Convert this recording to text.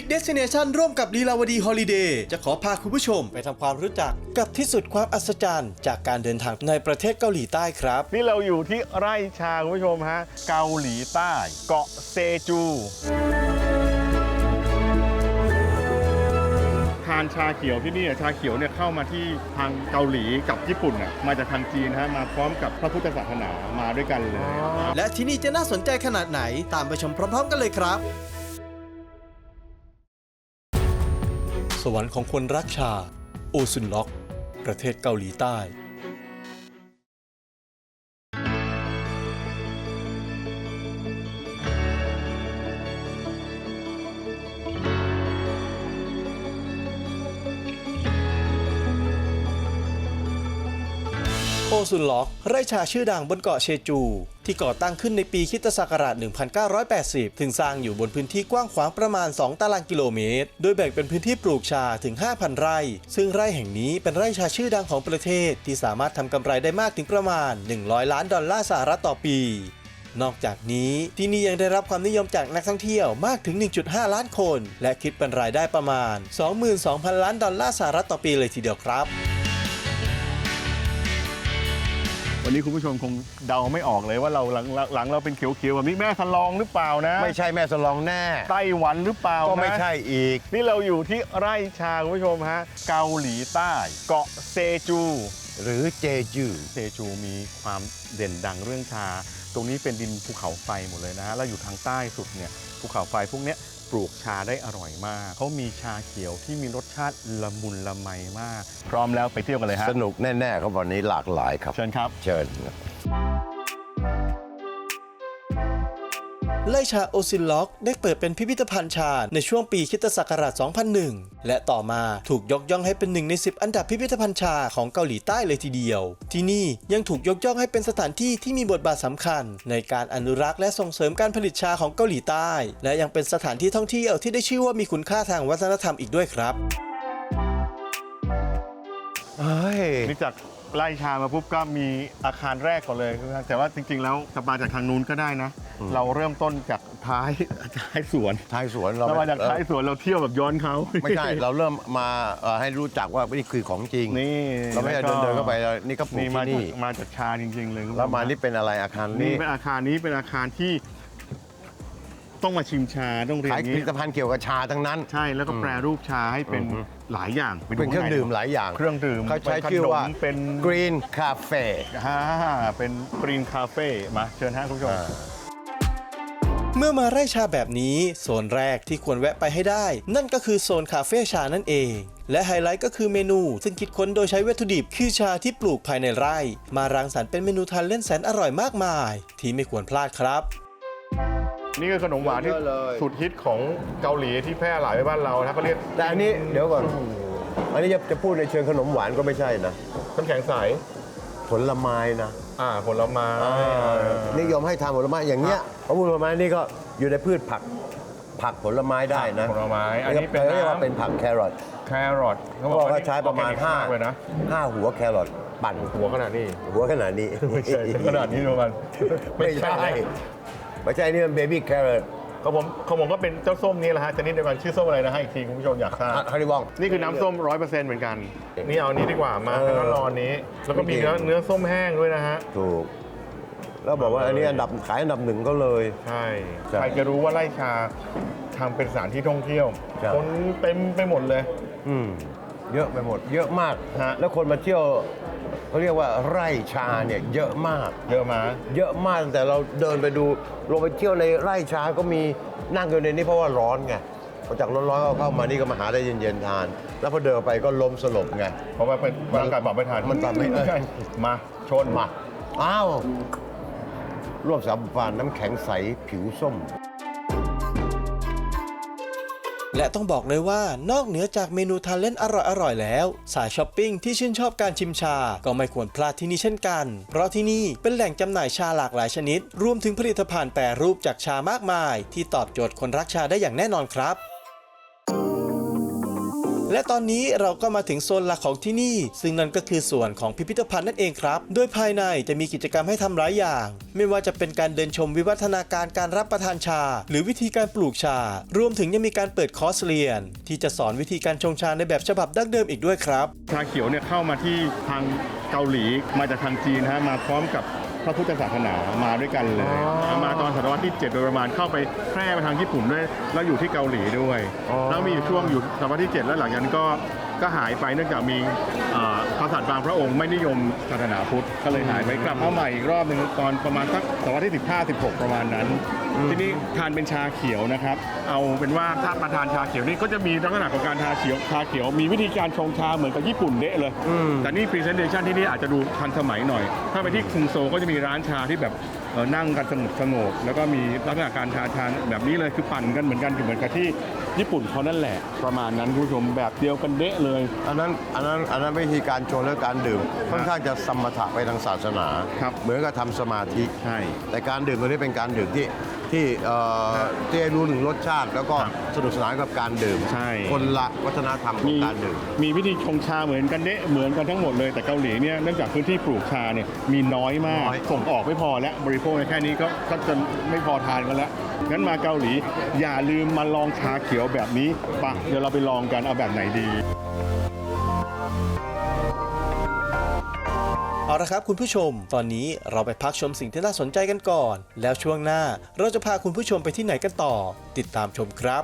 Big Destination ร่วมกับลีลาวดีฮอลิเดย์จะขอพาคุณผู้ชมไปทำความรู้จักกับที่สุดความอัศจรรย์ จากการเดินทางในประเทศเกาหลีใต้ครับ นี่เราอยู่ที่ไร่ชาคุณผู้ชมฮะเกาหลีใต้ เกาะเซจู ทานชาเขียวที่นี่อะชาเขียวเนี่ยเข้ามาที่ทางเกาหลีกับญี่ปุ่นน่ะมาจากทางจีนนะฮะมาพร้อมกับพระพุทธศาสนามาด้วยกันเลย และที่นี่จะน่าสนใจขนาดไหนตามไปชมพร้อม ๆ กันเลยครับ วรรค์ของคนรักชา โอซุนล็อก ประเทศเกาหลีใต้ โอซุนล็อก ไร่ชาชื่อดังบนเกาะเชจู ที่ก่อตั้งขึ้นในปีคิตศักราช 1980 ถึงสร้างอยู่บนพื้นที่กว้างขวางประมาณ 2 ตารางกิโลเมตร โดยแบ่งเป็นพื้นที่ปลูกชาถึง 5,000 ไร่ ซึ่งไร่แห่งนี้เป็นไร่ชาชื่อดังของประเทศ ที่สามารถทำกำไรได้มากถึงประมาณ 100 ล้านดอลลาร์สหรัฐต่อปีนอกจากนี้ที่นี่ยังได้รับความนิยมจากนักท่องเที่ยวมากถึง 1.5 ล้านคน และคิดเป็นรายได้ประมาณ 22,000 ล้านดอลลาร์สหรัฐต่อปีเลยทีเดียวครับ วันนี้คุณผู้ชมคงเดาไม่ออกเลยว่าเราหลังหลังเราเป็นเขียวๆแบบนี้แม่ทันลองหรือเปล่านะ ไม่ใช่แม่สลองแน่ ไต้หวันหรือเปล่าก็ไม่นะใช่อีก นี่เราอยู่ที่ไร่ชาคุณผู้ชมฮะเกาหลีใต้ เกาะเซจู หรือเจจือ เซจูมีความเด่นดังเรื่องชา ตรงนี้เป็นดินภูเขาไฟหมดเลยนะฮะ แล้วอยู่ทางใต้สุดเนี่ยภูเขาไฟพวกเนี้ย ปลูกชาได้อร่อยมาก เขามีชาเขียวที่มีรสชาติละมุนละไมมาก พร้อมแล้วไปเที่ยวกันเลยฮะสนุกแน่ๆครับวันนี้หลากหลายครับ เชิญครับ เชิญ ไล่ชาโอซินล็อกได้เปิดเป็นพิพิธภัณฑ์ชาในช่วงปีคริสตศักราช 2001 และต่อมาถูกยกย่องให้เป็นหนึ่งใน 10 อันดับพิพิธภัณฑ์ชาของเกาหลีใต้เลยทีเดียว ที่นี่ยังถูกยกย่องให้เป็นสถานที่ที่มีบทบาทสำคัญ ในการอนุรักษ์และส่งเสริมการผลิตชาของเกาหลีใต้ และยังเป็นสถานที่ท่องเที่ยวที่ได้ชื่อว่ามีคุณค่าทางวัฒนธรรมอีกด้วยครับเฮ้ยนี่จากไล่ชามาปุ๊บก็มีอาคารแรกก่อนเลยครับแต่ว่าจริง ๆ แล้วจะมาจากทางนู้นก็ได้นะ เราเริ่มต้นจากท้ายท้ายสวนท้ายสวนเราเรามาจากท้ายสวนเราเที่ยวแบบย้อนเขาไม่ใช่เราเริ่มมาเอ่อให้รู้จักว่านี่คือของจริงนี่เราไม่ได้เดินเดินเข้าไปแล้วนี่ก็ปลูกนี่มาที่จากนี่มาจากชาจริง ๆ เลยแล้วมานี่เป็นอะไรอาคารนี่นี่เป็นอาคารนี้เป็นอาคารที่ ต้องมาชิมชาต้องเรียนขายอย่างผลินี้ตภัณฑ์เกี่ยวกับชาทั้งนั้น ใช่แล้วก็แปรรูปชาให้เป็นอือฮึหลายอย่างไปเป็นเครื่องดื่มหลายอย่างเครื่องดื่มเขาใช้ป็นขนมชื่อว่า เป็น Green Cafe ฮ่าเป็นกรีนคาเฟ่มาเชิญฮะคุณผู้ชม อ่า เมื่อมาไร่ชาแบบนี้โซนแรกที่ควรแวะไปให้ได้ นั่นก็คือโซนคาเฟ่ชานั่นเอง และไฮไลท์ก็คือเมนู ซึ่งคิดค้นโดยใช้วัตถุดิบคือชาที่ปลูกภายในไร่ มารังสรรค์เป็นเมนูทานเล่นแสนอร่อยมากมาย ที่ไม่ควรพลาดครับนี่คือขนมหวานที่เยอะเลยสุดฮิตของเกาหลีที่แพร่หลายไปบ้านเรานะเขาเรียกแต่อันนี้เดี๋ยวก่อน อันนี้จะจะพูดในเชิงขนมหวานก็ไม่ใช่นะน้ำแข็งใส ผลไม้นะอ่าผลไม้นิยมให้ทานผลไม้อย่างเงี้ยเพราะผลไม้นี่ก็อยู่ในพืชผักผักผลไม้ได้นะผลไม้อันนี้เป็นเรียกว่าน้ำเป็นผักแครอทแครอทเขาบอกว่าใช้ประมาณออแกนิกกเลยนะ5 5หัวแครอทปั่นหัวขนาดนี้ หัวขนาดนี้ไม่ใช่ขนาดนี้ประมาณไม่ใช่ไม่ใช่นี่มันเบบี้แครอท ของผมของผมก็เป็นเจ้าส้มนี่แหละฮะชนิดเดียวกันชื่อส้มอะไรนะฮะอีกทีคุณผู้ชมอยากทราบ ฮาริบอง นี่คือน้ำส้มร้อยเปอร์เซ็นต์เหมือนกัน นี่เอาอันนี้ดีกว่ามาเออ แล้วก็รออันนี้ แล้วก็มีไม่เก่เนื้องเนื้อส้มแห้งด้วยนะฮะ ถูก แล้วบอกว่าอันนี้อันดับขายอันดับหนึ่งก็เลย ใช่ ใช่ใครจะรู้ว่าไร่ชาทำเป็นสถานที่ท่องเที่ยว ใช่ คนเต็มไปหมดเลย อืมเยอะไปหมด เยอะมาก ฮะ แล้วคนมาเที่ยว เขาเรียกว่าไร่ชาเนี่ยเยอะมาก เยอะมาเยอะมากแต่เราเดินไปดูลงไปเที่ยวในไร่ชาก็มีนั่งอยู่ในนี้เพราะว่าร้อนไงพอจากร้อนๆก็เข้ามานี่ก็มาหาได้เย็นๆทาน แล้วพอเดินไปก็ล้มสลบไง เพราะว่าเป็นร่างกายปรับไม่ทันมันปรับไม่เออใช่มาชนมา อ้าวร่วมสาบานน้ำแข็งใสผิวส้ม และต้องบอกเลยว่านอกเหนือจากเมนูทานเล่นอร่อยๆแล้ว สายช้อปปิ้งที่ชื่นชอบการชิมชา ก็ไม่ควรพลาดที่นี่เช่นกัน เพราะที่นี่เป็นแหล่งจำหน่ายชาหลากหลายชนิด รวมถึงผลิตภัณฑ์แปรรูปจากชามากมาย ที่ตอบโจทย์คนรักชาได้อย่างแน่นอนครับ และตอนนี้เราก็มาถึงโซนหลักของที่นี่ ซึ่งนั่นก็คือส่วนของพิพิธภัณฑ์นั่นเองครับ โดยภายในจะมีกิจกรรมให้ทำหลายอย่าง ไม่ว่าจะเป็นการเดินชมวิวัฒนาการการรับประทานชา หรือวิธีการปลูกชา รวมถึงยังมีการเปิดคอร์สเรียน ที่จะสอนวิธีการชงชาในแบบฉบับดั้งเดิมอีกด้วยครับ ชาเขียวเนี่ยเข้ามาที่ทางเกาหลีมาจากทางจีนนะฮะมาพร้อมกับ พระพุทธศาสนามาด้วยกันเลย อ๋อมาตอนศตวรรษที่ 7 โดยประมาณเข้าไปแพร่ไปทางญี่ปุ่นด้วย แล้วอยู่ที่เกาหลีด้วย อ๋อ แล้วมีอยู่ช่วงอยู่ศตวรรษที่ 7 แล้วหลังจากนั้นก็ ก็หายไปเนื่องจากมีอ่ากษัตริย์บางพระองค์ไม่นิยมศาสนาพุทธก็เลยหายไปกลับมาใหม่อีกรอบหนึ่งตอนประมาณสักศตวรรษที่ 15 16 ประมาณนั้น ทีนี้ทานเป็นชาเขียวนะครับ เอาเป็นว่าถ้ามาทานชาเขียวนี่ก็จะมีลักษณะของการทาเขียวชาเขียวมีวิธีการชงชาเหมือนกับญี่ปุ่นเดะเลย แต่นี่พรีเซนเ t ชันที่นี่อาจจะดูทันสมัยหน่อย ถ้าไปที่กรุงโซลก็จะมีร้านชาที่แบบเอ่อนั่งกันสงบสงบแล้วก็มีลักษณะการทาชาแบบนี้เลยคือปั่นกันเหมือนกันคือเหมือนกับที่ ญี่ปุ่นเขานั่นแหละ ประมาณนั้นคุณผู้ชมแบบเดียวกันเดะเลย อันนั้นอันนั้นอันนั้นวิธีการชงและการดื่มค่อนข้างจะสมถะไปทางศาสนา ครับเหมือนกับทำสมาธิใช่แต่การดื่มตัวนี้เป็นการดื่มที่ที่เอ่อที่ให้รู้ถึงรสชาติ แล้วก็ครับสนุกสนานกับการดื่มใช่ คนละวัฒนธรรมของมีการดื่ม มีวิธีชงชาเหมือนกันเดะเหมือนกันทั้งหมดเลยแต่เกาหลีเนี่ยเนื่องจากพื้นที่ปลูกชาเนี่ยมีน้อยมาก น้อย ส่งออกไม่พอแล้วบริโภคในแค่นี้ก็ก็จะไม่พอทานกันแล้ว งั้นมาเกาหลี อย่าลืมมาลองชาเขียวแบบนี้ปะเดี๋ยวเราไปลองกันเอาแบบไหนดีเอาละครับคุณผู้ชม ตอนนี้เราไปพักชมสิ่งที่น่าสนใจกันก่อน แล้วช่วงหน้าเราจะพาคุณผู้ชมไปที่ไหนกันต่อ ติดตามชมครับ